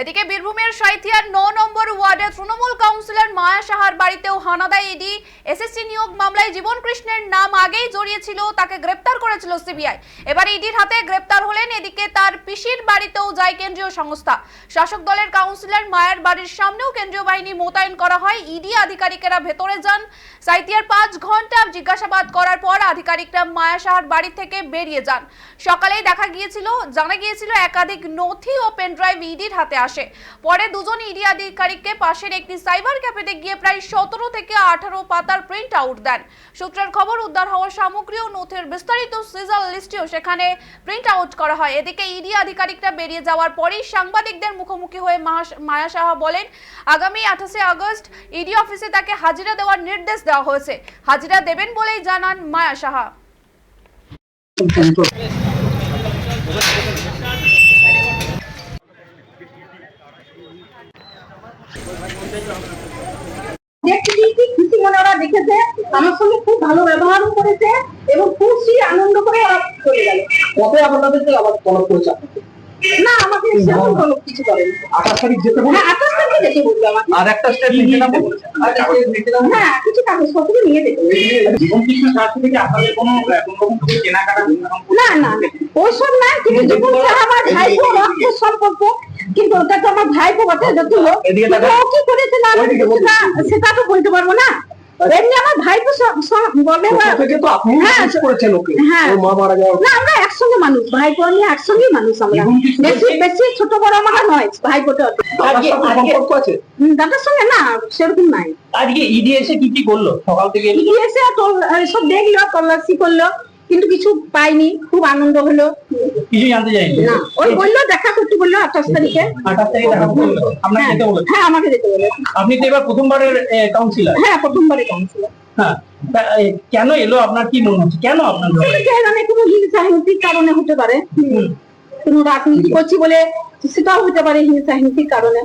এদিকে বীরভূমের সাইথিয়ার ন নম্বর ওয়ার্ডে তৃণমূল কাউন্সিলর মায়া সাহার বাড়িতেও হানাদায় ইডি। এসএসসি নিয়োগ মামলায় জীবন কৃষ্ণের নাম আগেই জড়িয়েছিল, তাকে গ্রেপ্তার করেছিল সিবিআই। এবার ইডির হাতে গ্রেপ্তার হলেন এদিকে তার পিসির বাড়িতেও যায় কেন্দ্রীয় সংস্থা। শাসক দলের কাউন্সিলর মায়ের বাড়ির সামনেও কেন্দ্রীয় বাহিনী মোতায়েন করা হয়, ইডি আধিকারিকেরা ভেতরে যান। সাইথিয়ার পাঁচ ঘণ্টা জিজ্ঞাসাবাদ করার পর আধিকারিকরা মায়া সাহার বাড়ি থেকে বেরিয়ে যান। সকালেই দেখা গিয়েছিল, জানা গিয়েছিল একাধিক নথি ও পেনড্রাইভ ইডির হাতে আসে। পরে দুজন ইডি আধিকারিককে পাশের একটি সাইবার ক্যাফেতে গিয়ে প্রায় সতেরো থেকে আঠারো পাতার প্রিন্ট আউট দেন। সূত্রের খবর, উদ্ধার হওয়া সামগ্রী ও নথির বিস্তারিত সিজার লিস্টিও সেখানে প্রিন্ট আউট করা হয়। এদিকে ইডি আধিকারিকরা বেরিয়ে যাওয়ার পরেই সাংবাদিকদের মুখোমুখি হয়ে মায়া সাহা বলেন, আগামী আঠাশে আগস্ট ইডি অফিসে তাকে হাজিরা দেওয়ার নির্দেশ দেওয়া হয়েছে। হাজিরা দেবেন বলেই জানান মায়া সাহা দেখছি কি খুশি মনে ওরা দেখেছে আমার সঙ্গে খুব ভালো ব্যবহারও করেছে এবং খুশি আনন্দ করে ওরা চলে গেল। কবে আপনাদেরকে আবার তলব করেছে না আমাকে সেরকম কোনো কিছু করেনি। আঠাশ তারিখ যেতে হ্যাঁ আঠাশ তারিখে দেখে বলল আমাকে। আর একটা স্টেপ নিতে না বলেছে। আর একটা step নিতে না বলেছে? হ্যাঁ কিছু কাগজপত্র নিয়ে যেতে জীবন কৃষ্ণ সাহায্য থেকে আপনাদের কোনো আহ, কোনো কেনাকাটা না না না কিন্তু জীবন আমার রক্ত সম্পর্ক কিন্তু ওটা তো আমার ভাইপো বটে যদিও ও কি করেছে না সেটা তো বলতে পারব না। এমনি আমার বলে থেকে তো আপনি হ্যাঁ, হ্যাঁ। না আমরা একসঙ্গে মানুষ ভাইপো আমি একসঙ্গে মানুষ আমরা? বেশি বেশি ছোট বড় আমরা নয় সাথে সম্পর্ক দাদার সঙ্গে না সেরকম নাই। আজকে ইডি এসে কি কি করল? সকাল থেকে গিয়েছে তোর- সব দেখল তল্লাশি করল। কিন্তু কিছু পাইনি খুব আনন্দ হলো। কিছু জানতে চাইনি। না ওই বলল দেখা করতে বলল আঠাশ তারিখে। আঠাশ তারিখে দেখা করল আপনাকে হ্যাঁ যেতে বলেছে? হ্যাঁ আমাকে যেতে বলে আপনি তো এবার প্রথমবারের কাউন্সিলর হ্যাঁ প্রথমবারে কাউন্সিলর হ্যাঁ কেন এলো? আপনার কি মনে হচ্ছে? কেন আপনার? মানে কোনো হিংসা হিংসির কারণে হতে পারে। কোনো রাজনীতি করছি বলে সেটাও হতে পারে হিংসা হিংসির কারণে।